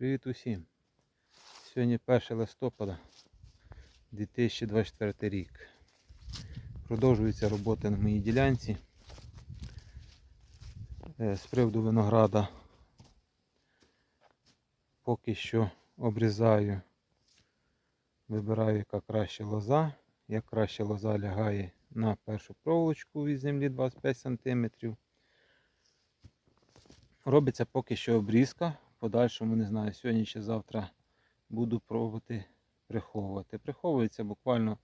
Привіт усім! Сьогодні 1 листопада 2024 рік. Продовжується робота на моїй ділянці. Е, З приводу винограда поки що обрізаю, вибираю, яка краща лоза. Як краще лоза лягає на першу проволочку від землі 25 см. Робиться поки що обрізка. Подальшому, не знаю, сьогодні чи завтра буду пробувати приховувати. Приховується буквально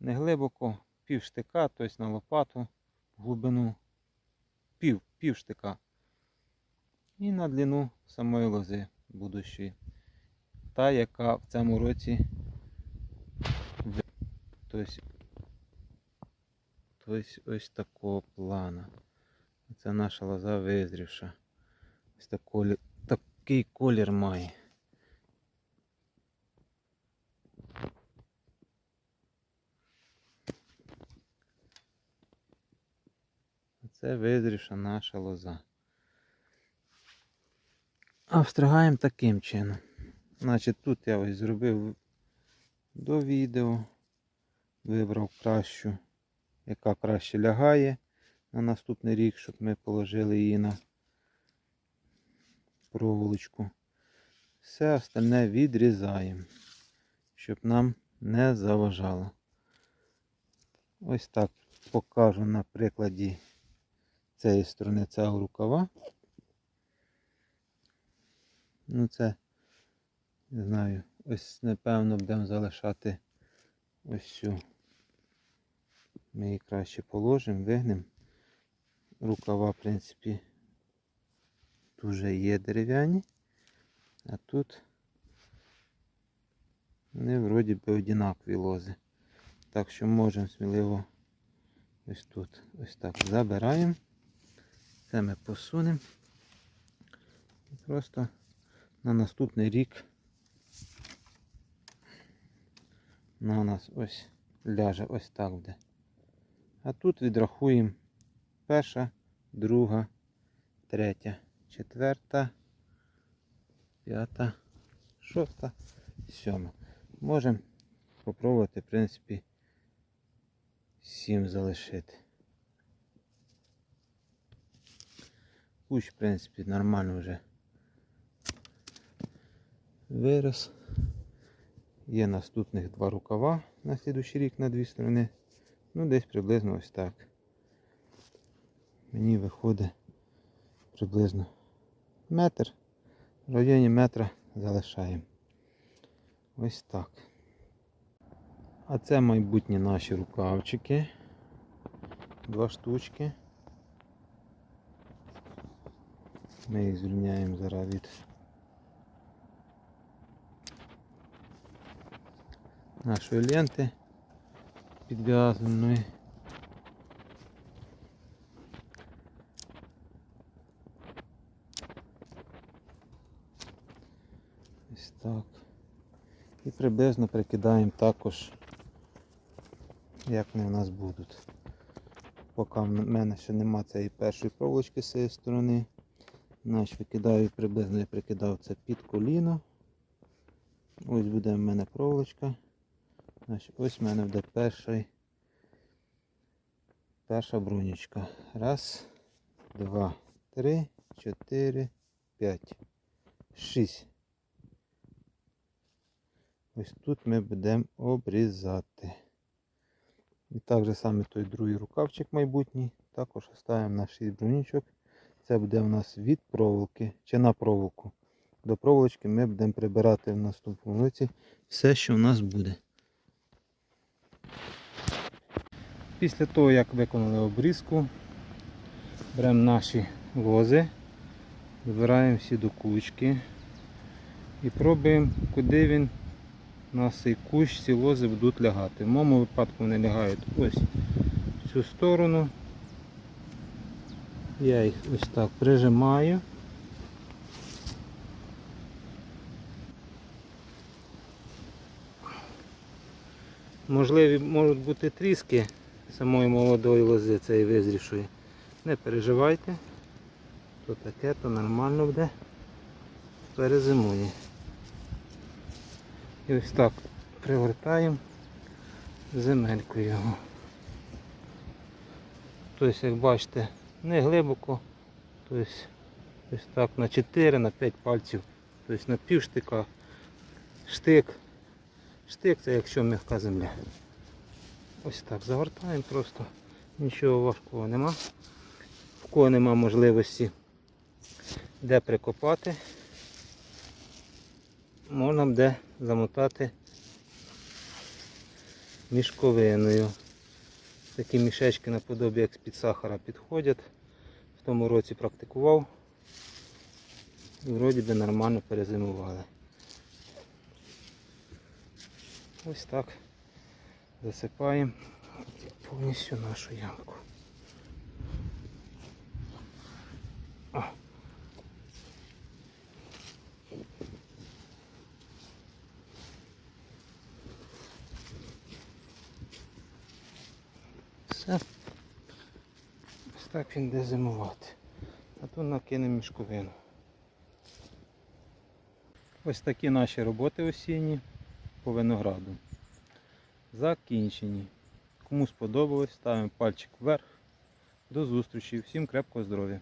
не глибоко, пів штика, тобто на лопату глибину пів, пів штика. І на длину самої лози будущої. Та, яка в цьому році тобто, тобто ось такого плана. Це наша лоза визрівша. Ось такий, такий колір має. Це визрівша наша лоза. А встригаємо таким чином. Значить, тут я ось зробив до відео, вибрав кращу, яка краще лягає на наступний рік, щоб ми положили її на проволочку. Все остальне відрізаємо, щоб нам не заважало. Ось так покажу на прикладі цієї сторони цього рукава. Ну це, не знаю, ось напевно будемо залишати ось цю. Ми її краще положимо, вигнемо. Рукава, в принципі, дуже є дерев'яні, а тут вони вроді би одинакові лози. Так що можемо сміливо ось тут ось так забираємо. Це ми посунемо. І просто на наступний рік на нас ось ляже ось так буде. А тут відрахуємо перша, друга, третя, четверта, п'ята, шоста, сьома. Можемо спробувати, в принципі, сім залишити. Кущ, в принципі, нормально вже вирос. Є наступних два рукава на слідущий рік на дві сторони. Ну, десь приблизно ось так. Мені виходить приблизно метр. В районі метра залишаємо. Ось так. А це майбутні наші рукавчики. Два штучки. Ми їх звільняємо зараз від нашої ленти підв'язаної. Ось так. І приблизно прикидаємо також, як вони в нас будуть. Поки в мене ще нема цієї першої проволочки з цієї сторони. Значить, викидаю приблизно я прикидав це під коліно. Ось буде в мене проволочка. Значить, ось в мене буде перший, перша брунічка. Раз, два, три, чотири, п'ять, шість. Ось тут ми будемо обрізати. І так же саме той другий рукавчик майбутній. Також ставимо на 6 брунічок. Це буде у нас від проволоки чи на проволоку. До проволочки ми будемо прибирати в наступному році все, що у нас буде. Після того, як виконали обрізку, беремо наші лози, збираємо всі до кучки і пробуємо, куди він у нас цей кущ, ці лози будуть лягати. В моєму випадку вони лягають ось в цю сторону. Я їх ось так прижимаю. Можливі можуть бути тріски самої молодої лози цієї визрівшої. Не переживайте. То таке, то нормально буде. Перезимує. І ось так пригортаємо земелькою його. Тобто, як бачите, не глибоко, тобто ось так на 4 на 5 пальців, тобто на пів штика. Штик. Штик це якщо м'яка земля. Ось так загортаємо просто. Нічого важкого нема. В кого нема можливості де прикопати, можна буде замотати мішковиною. Такі мішечки наподобі як з-під сахара підходять. В тому році практикував. І вроді би нормально перезимували. Ось так засипаємо повністю нашу ямку. Все. Ось так він буде зимувати. А тут накинемо мішковину. Ось такі наші роботи осінні по винограду. Закінчені. Кому сподобалось, ставимо пальчик вверх. До зустрічі. Всім крепкого здоров'я.